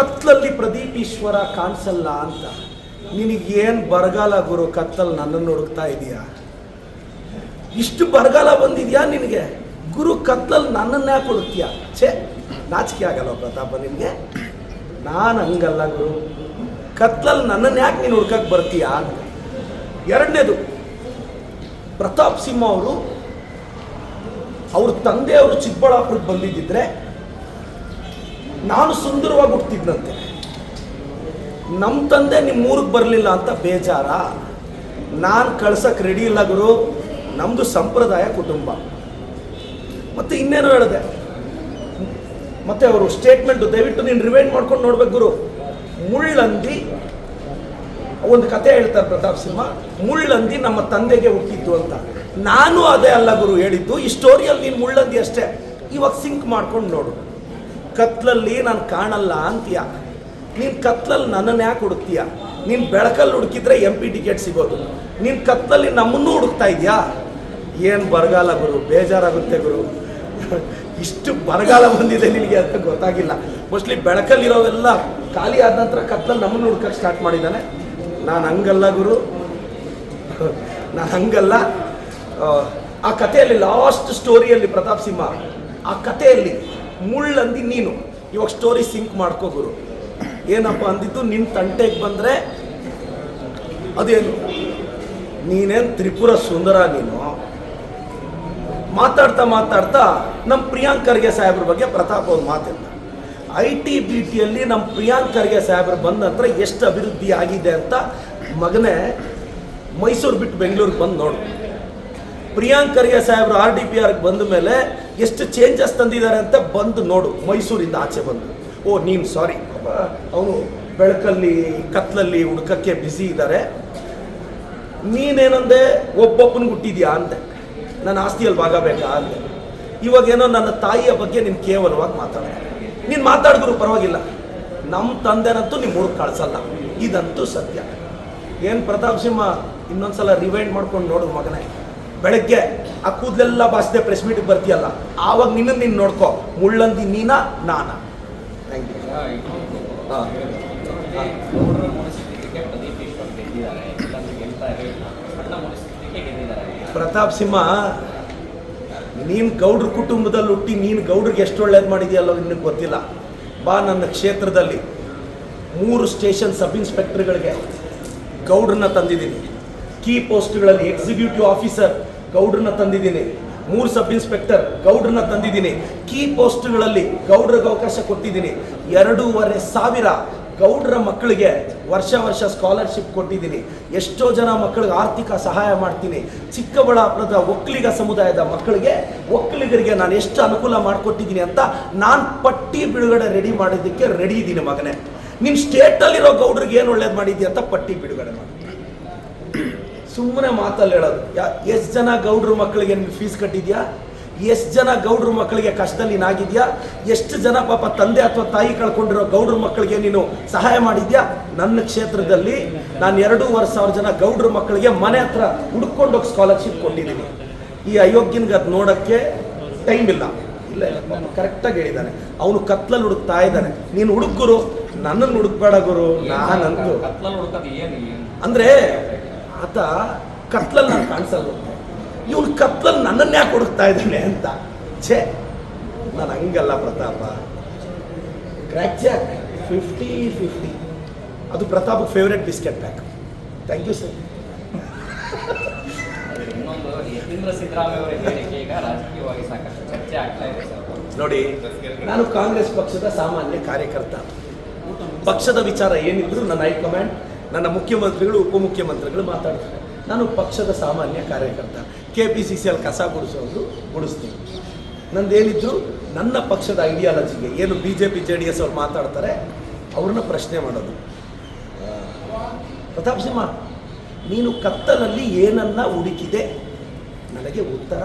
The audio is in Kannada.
ಕತ್ಲಲ್ಲಿ ಪ್ರದೀಪ್ ಈಶ್ವರ ಕಾಣಿಸಲ್ಲ ಅಂತ. ನಿನಗೇನು ಬರಗಾಲ ಗುರು? ಕತ್ತಲ್ಲಿ ನನ್ನನ್ನು ಹುಡುಕ್ತಾ ಇದೆಯಾ? ಇಷ್ಟು ಬರಗಾಲ ಬಂದಿದ್ಯಾ ನಿನಗೆ? ಗುರು ಕತ್ಲಲ್ಲಿ ನನ್ನನ್ನು ಯಾಕೆ ಹುಡುಕ್ತೀಯ? ಛೇ, ನಾಚಿಕೆ ಆಗಲ್ಲ ಪ್ರತಾಪ ನಿನಗೆ. ನಾನು ಹಂಗಲ್ಲ ಗುರು. ಕತ್ಲಲ್ಲಿ ನನ್ನನ್ನು ಯಾಕೆ ನೀನು ಹುಡ್ಕಕ್ಕೆ ಬರ್ತೀಯಾ ಎರಡನೇದು, ಪ್ರತಾಪ್ ಸಿಂಹ ಅವರು, ಅವ್ರ ತಂದೆಯವರು ಚಿಕ್ಕಬಳ್ಳಾಪುರಕ್ಕೆ ಬಂದಿದ್ದಿದ್ರೆ ನಾನು ಸುಂದರವಾಗಿ ಹುಟ್ಟಿದ್ನಂತೆ. ನಮ್ಮ ತಂದೆ ನಿಮ್ಮ ಊರಿಗೆ ಬರಲಿಲ್ಲ ಅಂತ ಬೇಜಾರ. ನಾನು ಕಳ್ಸಕ್ಕೆ ರೆಡಿ ಇಲ್ಲ ಗುರು. ನಮ್ಮದು ಸಂಪ್ರದಾಯ ಕುಟುಂಬ. ಮತ್ತು ಇನ್ನೇನು ಹೇಳಿದೆ? ಮತ್ತು ಅವರು ಸ್ಟೇಟ್ಮೆಂಟು ದಯವಿಟ್ಟು ನೀನು ರಿವೈಂಡ್ ಮಾಡ್ಕೊಂಡು ನೋಡ್ಬೇಕು ಗುರು. ಮುಳ್ಳಂದಿ, ಒಂದು ಕತೆ ಹೇಳ್ತಾರೆ ಪ್ರತಾಪ್ ಸಿಂಹ, ಮುಳ್ಳಂದಿ ನಮ್ಮ ತಂದೆಗೆ ಹುಟ್ಟಿದ್ದು ಅಂತ. ನಾನು ಅದೇ ಅಲ್ಲ ಗುರು ಹೇಳಿದ್ದು, ಈ ಸ್ಟೋರಿಯಲ್ಲಿ ನೀನು ಮುಳ್ಳಂದಿ ಅಷ್ಟೇ. ಇವಾಗ ಸಿಂಕ್ ಮಾಡ್ಕೊಂಡು ನೋಡು. ಕತ್ಲಲ್ಲಿ ನಾನು ಕಾಣಲ್ಲ ಅಂತೀಯ. ನೀನು ಕತ್ಲಲ್ಲಿ ನನ್ನನ್ನು ಯಾಕೆ ಹುಡುಕ್ತೀಯ? ನೀನು ಬೆಳಕಲ್ಲಿ ಹುಡುಕಿದ್ರೆ ಎಂ ಪಿ ಟಿಕೆಟ್ ಸಿಗೋದು. ನೀನು ಕತ್ಲಲ್ಲಿ ನಮ್ಮನ್ನು ಹುಡುಕ್ತಾ ಇದೆಯಾ? ಏನು ಬರಗಾಲ ಗುರು? ಬೇಜಾರಾಗುತ್ತೆ ಗುರು. ಇಷ್ಟು ಬರಗಾಲ ಬಂದಿದೆ ನಿನಗೆ ಅಂತ ಗೊತ್ತಾಗಿಲ್ಲ. ಮೋಸ್ಟ್ಲಿ ಬೆಳಕಲ್ಲಿರೋವೆಲ್ಲ ಖಾಲಿ ಆದ ನಂತರ ಕತ್ಲಲ್ಲಿ ನಮ್ಮನ್ನು ಹುಡ್ಕಕ್ಕೆ ಸ್ಟಾರ್ಟ್ ಮಾಡಿದ್ದಾನೆ ನಾನು ಹಂಗಲ್ಲ ಗುರು. ನಾನು ಹಂಗಲ್ಲ. ಆ, ಕಥೆಯಲ್ಲಿ ಲಾಸ್ಟ್ ಸ್ಟೋರಿಯಲ್ಲಿ ಪ್ರತಾಪ್ ಸಿಂಹ. ಆ ಕಥೆಯಲ್ಲಿ ಮುಳ್ಳಂದಿ ನೀನು. ಇವಾಗ ಸ್ಟೋರಿ ಸಿಂಕ್ ಮಾಡ್ಕೋ ಗುರು. ಏನಪ್ಪ ಅಂದಿದ್ದು ನಿನ್ನ ತಂಟೆಗೆ ಬಂದರೆ ಅದೇನು? ನೀನೇನು ತ್ರಿಪುರ ಸುಂದರ ನೀನು? ಮಾತಾಡ್ತಾ ಮಾತಾಡ್ತಾ ನಮ್ಮ ಪ್ರಿಯಾಂಕ್ ಖರ್ಗೆ ಸಾಹೇಬ್ರ ಬಗ್ಗೆ ಪ್ರತಾಪ್ ಅವ್ರು ಮಾತಾಡ್ತಾರೆ ಐ ಟಿ ಬಿ ಟಿಯಲ್ಲಿ ನಮ್ಮ ಪ್ರಿಯಾಂಕ್ ಖರ್ಗೆ ಸಾಹೇಬ್ರು ಬಂದ ನಂತರ ಎಷ್ಟು ಅಭಿವೃದ್ಧಿ ಆಗಿದೆ ಅಂತ ಮಗನೇ ಮೈಸೂರು ಬಿಟ್ಟು ಬೆಂಗಳೂರಿಗೆ ಬಂದು ನೋಡು. ಪ್ರಿಯಾಂಕ್ ಖರ್ಗೆ ಸಾಹೇಬ್ರು ಆರ್ ಡಿ ಪಿ ಆರ್ಗೆ ಬಂದ ಮೇಲೆ ಎಷ್ಟು ಚೇಂಜಸ್ ತಂದಿದ್ದಾರೆ ಅಂತ ಬಂದು ನೋಡು, ಮೈಸೂರಿಂದ ಆಚೆ ಬಂದು. ಓ, ನೀನು ಸಾರಿ ಅವನು ಬೆಳಕಲ್ಲಿ, ಕತ್ಲಲ್ಲಿ, ಹುಡುಕಕ್ಕೆ ಬ್ಯುಸಿ ಇದ್ದಾರೆ ನೀನೇನಂದೆ, ಒಬ್ಬೊಬ್ಬನ ಹುಟ್ಟಿದ್ಯಾ ಅಂದೆ. ನನ್ನ ಆಸ್ತಿಯಲ್ಲಿ ಭಾಗ ಬೇಕಾ ಅಂದೆ ಇವಾಗೇನೋ ನನ್ನ ತಾಯಿಯ ಬಗ್ಗೆ ನೀನು ಕೇವಲವಾಗಿ ಮಾತಾಡ. ನೀನು ಮಾತಾಡಿದ್ರು ಪರವಾಗಿಲ್ಲ. ನಮ್ಮ ತಂದೆನಂತೂ ನಿಮ್ಮ ಊರಿಗೆ ಕಳಿಸಲ್ಲ. ಇದಂತೂ ಸತ್ಯ. ಏನು ಪ್ರತಾಪ್ ಸಿಂಹ ಇನ್ನೊಂದ್ಸಲ ರಿವೈಂಡ್ ಮಾಡ್ಕೊಂಡು ನೋಡು ಮಗನೇ. ಬೆಳಗ್ಗೆ ಆ ಕೂದಲೆಲ್ಲ ಬಾಸದೆ ಪ್ರೆಸ್ ಮೀಟಿಗೆ ಬರ್ತೀಯಲ್ಲ ಆವಾಗ ನಿನ್ನ ನೀನು ನೋಡ್ಕೊ. ಮುಳ್ಳಂದಿ ನೀನಾ ನಾನಾ. ಥ್ಯಾಂಕ್ ಯು ಹಾಂ ಪ್ರತಾಪ್ ಸಿಂಹ ನೀನು ಗೌಡ್ರ ಕುಟುಂಬದಲ್ಲಿ ಹುಟ್ಟಿ ನೀನು ಗೌಡ್ರಿಗೆ ಎಷ್ಟು ಒಳ್ಳೇದು ಮಾಡಿದೆಯಲ್ಲೋ ನಿನಗೆ ಗೊತ್ತಿಲ್ಲ. ಬಾ ನನ್ನ ಕ್ಷೇತ್ರದಲ್ಲಿ. ಮೂರು ಸ್ಟೇಷನ್ ಸಬ್ ಇನ್ಸ್ಪೆಕ್ಟರ್ಗಳಿಗೆ ಗೌಡ್ರನ್ನ ತಂದಿದ್ದೀನಿ. ಕೀ ಪೋಸ್ಟ್ಗಳಲ್ಲಿ ಎಕ್ಸಿಕ್ಯೂಟಿವ್ ಆಫೀಸರ್ ಗೌಡ್ರನ್ನ ತಂದಿದ್ದೀನಿ. ಮೂರು ಸಬ್ ಇನ್ಸ್ಪೆಕ್ಟರ್ ಗೌಡ್ರನ್ನ ತಂದಿದ್ದೀನಿ. ಕೀ ಪೋಸ್ಟ್ಗಳಲ್ಲಿ ಗೌಡ್ರಿಗೆ ಅವಕಾಶ ಕೊಟ್ಟಿದ್ದೀನಿ. ಎರಡೂವರೆ ಸಾವಿರ ಗೌಡ್ರ ಮಕ್ಕಳಿಗೆ ವರ್ಷ ವರ್ಷ ಸ್ಕಾಲರ್ಶಿಪ್ ಕೊಟ್ಟಿದ್ದೀನಿ. ಎಷ್ಟೋ ಜನ ಮಕ್ಕಳಿಗೆ ಆರ್ಥಿಕ ಸಹಾಯ ಮಾಡ್ತೀನಿ. ಚಿಕ್ಕಬಳ್ಳಾಪುರದ ಒಕ್ಕಲಿಗ ಸಮುದಾಯದ ಮಕ್ಕಳಿಗೆ ಒಕ್ಕಲಿಗರಿಗೆ ನಾನು ಎಷ್ಟು ಅನುಕೂಲ ಮಾಡಿಕೊಟ್ಟಿದ್ದೀನಿ ಅಂತ ನಾನು ಪಟ್ಟಿ ಬಿಡುಗಡೆ ರೆಡಿ ಮಾಡಿದ್ದಕ್ಕೆ ರೆಡಿ ಇದ್ದೀನಿ ಮಗನೇ. ನಿನ್ನ ಸ್ಟೇಟಲ್ಲಿರೋ ಗೌಡ್ರಿಗೆ ಏನು ಒಳ್ಳೇದು ಮಾಡಿದ್ದೀಯ ಅಂತ ಪಟ್ಟಿ ಬಿಡುಗಡೆ ಮಾಡಿ. ಸುಮ್ಮನೆ ಮಾತಲ್ಲಿ ಹೇಳೋದು. ಯಾ ಎಷ್ಟು ಜನ ಗೌಡ್ರ ಮಕ್ಕಳಿಗೆ ನೀನು ಫೀಸ್ ಕಟ್ಟಿದ್ಯಾ? ಎಷ್ಟು ಜನ ಗೌಡ್ರ ಮಕ್ಕಳಿಗೆ ಕಷ್ಟದಲ್ಲಿ ನಾಗಿದ್ಯಾ? ಎಷ್ಟು ಜನ ಪಾಪ ತಂದೆ ಅಥವಾ ತಾಯಿ ಕಳ್ಕೊಂಡಿರೋ ಗೌಡ್ರ ಮಕ್ಕಳಿಗೆ ನೀನು ಸಹಾಯ ಮಾಡಿದ್ಯಾ? ನನ್ನ ಕ್ಷೇತ್ರದಲ್ಲಿ ನಾನು ಎರಡೂವರೆ ಸಾವಿರ ಜನ ಗೌಡ್ರ ಮಕ್ಕಳಿಗೆ ಮನೆ ಹತ್ರ ಹುಡ್ಕೊಂಡೋಗಿ ಸ್ಕಾಲರ್ಶಿಪ್ ಕೊಟ್ಟಿದ್ದೀನಿ. ಈ ಅಯೋಗ್ಯನಿಗೆ ಅದು ನೋಡೋಕ್ಕೆ ಟೈಮ್ ಇಲ್ಲ. ಇಲ್ಲ ಇಲ್ಲ ಕರೆಕ್ಟಾಗಿ ಹೇಳಿದ್ದಾನೆ. ಅವನು ಕತ್ಲಲ್ಲಿ ಹುಡುಕ್ತಾ ಇದ್ದಾನೆ. ನೀನು ಹುಡುಗರು ನನ್ನನ್ನು ಹುಡುಕ್ಬೇಡ ಗುರು ನಾನಂತೂ. ಅಂದ್ರೆ ಆತ ಕತ್ಲಲ್ಲಿ ನಾನು ಕಾಣಿಸಲ್ಲ ಇವನು ಕತ್ಲಲ್ಲಿ ನನ್ನನ್ನು ಯಾಕೆ ಹುಡುಕ್ತಾ ಇದ್ದಾನೆ ಅಂತ. ಛೇ, ನಾನು ಹಂಗಲ್ಲ Pratap. Crack jack fifty fifty ಅದು Pratap favourite biscuit pack thank you sir ನೋಡಿ, ನಾನು ಕಾಂಗ್ರೆಸ್ ಪಕ್ಷದ ಸಾಮಾನ್ಯ ಕಾರ್ಯಕರ್ತ. ಪಕ್ಷದ ವಿಚಾರ ಏನಿದ್ರು ನನ್ನ ಹೈಕಮಾಂಡ್ ನನ್ನ ಮುಖ್ಯಮಂತ್ರಿಗಳು, ಉಪಮುಖ್ಯಮಂತ್ರಿಗಳು ಮಾತಾಡ್ತಾರೆ. ನಾನು ಪಕ್ಷದ ಸಾಮಾನ್ಯ ಕಾರ್ಯಕರ್ತ. ಕೆ ಪಿ ಸಿ ಸಿಯಲ್ಲಿ ಕಸ ಗುಡಿಸೋದು ಗುಡಿಸ್ತೀನಿ. ನಂದೇನಿದ್ರು ನನ್ನ ಪಕ್ಷದ ಐಡಿಯಾಲಜಿಗೆ ಏನು B J P J D S ಅವ್ರು ಮಾತಾಡ್ತಾರೆ, ಅವ್ರನ್ನ ಪ್ರಶ್ನೆ ಮಾಡೋದು. ಪ್ರತಾಪ್ ಸಿಂಹ, ನೀನು ಕತ್ತಲಲ್ಲಿ ಏನನ್ನ ಹುಡುಕಿದೆ? ನನಗೆ ಉತ್ತರ